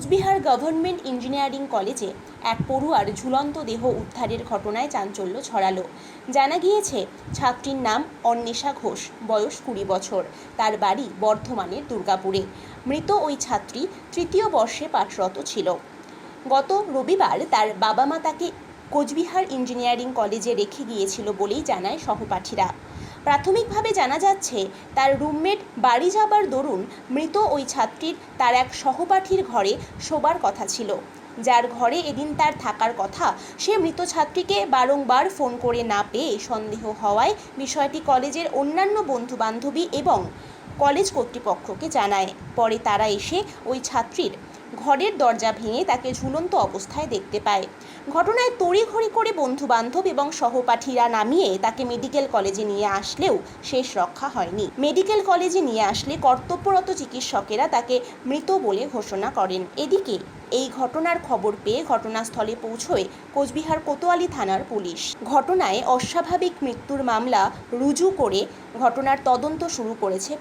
Cooch Behar government engineering কলেজে এক পড়ুয়ার ঝুলন্ত দেহ উদ্ধারের ঘটনায় চাঞ্চল্য ছড়ালো। জানা গিয়েছে, ছাত্রীর নাম অন্বেষা ঘোষ, বয়স কুড়ি বছর। তার বাড়ি বর্ধমানের দুর্গাপুরে। মৃত ওই ছাত্রী তৃতীয় বর্ষে পাঠরত ছিল। গত রবিবার তার বাবা মা তাকে কোচবিহার ইঞ্জিনিয়ারিং কলেজে রেখে গিয়েছিল বলেই জানায় সহপাঠীরা। প্রাথমিকভাবে জানা যাচ্ছে, তার রুমমেট বাড়ি যাবার দরুন মৃত ওই ছাত্রীর তার এক সহপাঠীর ঘরে শোবার কথা ছিল। যার ঘরে এদিন তার থাকার কথা, সে মৃত ছাত্রীকে বারংবার ফোন করে না পেয়ে সন্দেহ হওয়ায় বিষয়টি কলেজের অন্যান্য বন্ধু বান্ধবী এবং কলেজ কর্তৃপক্ষকে জানায়। পরে তারা এসে ওই ছাত্রীর ঘরের দরজা ভেঙে তাকে ঝুলন্ত অবস্থায় দেখতে পায়। ঘটনায় তড়িঘড়ি করে বন্ধু বান্ধব এবং সহপাঠীরা নামিয়ে তাকে মেডিকেল কলেজে নিয়ে আসলেও শেষ রক্ষা হয়নি। মেডিকেল কলেজে নিয়ে আসলে কর্তব্যরত চিকিৎসকেরা তাকে মৃত বলে ঘোষণা করেন। এদিকে এই ঘটনার খবর পেয়ে ঘটনাস্থলে পৌঁছয় কোচবিহার কোতোয়ালি থানার পুলিশ। ঘটনায় অস্বাভাবিক মৃত্যুর মামলা রুজু করে ঘটনার তদন্ত শুরু করেছে